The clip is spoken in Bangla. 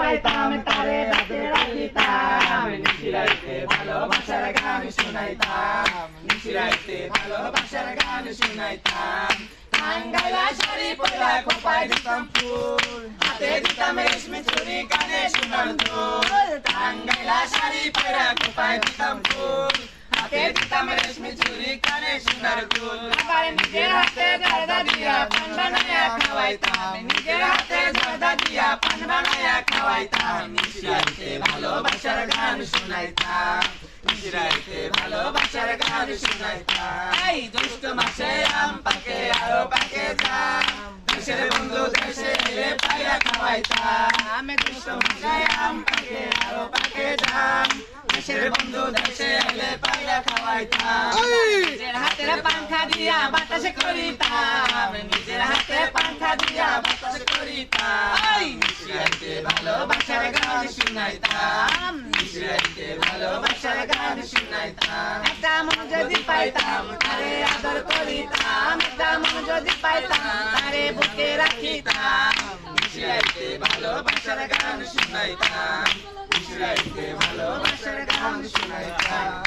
পাইতাম তারে রাতে রাখিতাম নিশিরাইতে ভালোবাসার গান শুনাইতাম নিশিরাইতে ভালোবাসার গান শুনাইতাম টাঙ্গাইলা শাড়ি পরা খোপায় দিতাম ফুল হাতে দিতাম রেশমি চুরি কানে সোনার দুল টাঙ্গাইলা শাড়ি পরা খোপায় দিতাম ফুল নিজের হাতে জর্দা দিয়া খাওয়াইতাম নিজের জর্দা দিয়া পান বানায়া খাওয়াইতাম। নিশিরাইতে ভালোবাসার গান শুনাইতাম। নিশিরাইতে ভালোবাসার গান শুনাইতাম। এই জ্যৈষ্ঠ মাসে আম পাকে আরও পাকে যাম। দেশের বন্ধু দেশে এলে পাইয়া খাওয়াইতাম। আমি জ্যৈষ্ঠ মাসে আম পাকে আরও পাকে যাম। দেশের বন্ধু দেশে এলে পাইয়া খাওয়াইতাম। নিজের হাতের পাংখা দিয়া বাতাসে করিতাম। নিজের হাতে পাংখা দিয়া বাতাসে করিতাম এই নিশিরাইতে ভালোবাসার গান শুনাইতাম। নিশিরাইতে ভালোবাসার গান শুনাইতাম। একটা মন যদি পাইতাম তারে আদর করিতাম। একটা মন যদি পাইতাম তারে বুকে রাখিতাম। নিশিরাইতে ভালোবাসার গান শুনাইতাম। নিশিরাইতে ভালোবাসার গান শুনাইতাম।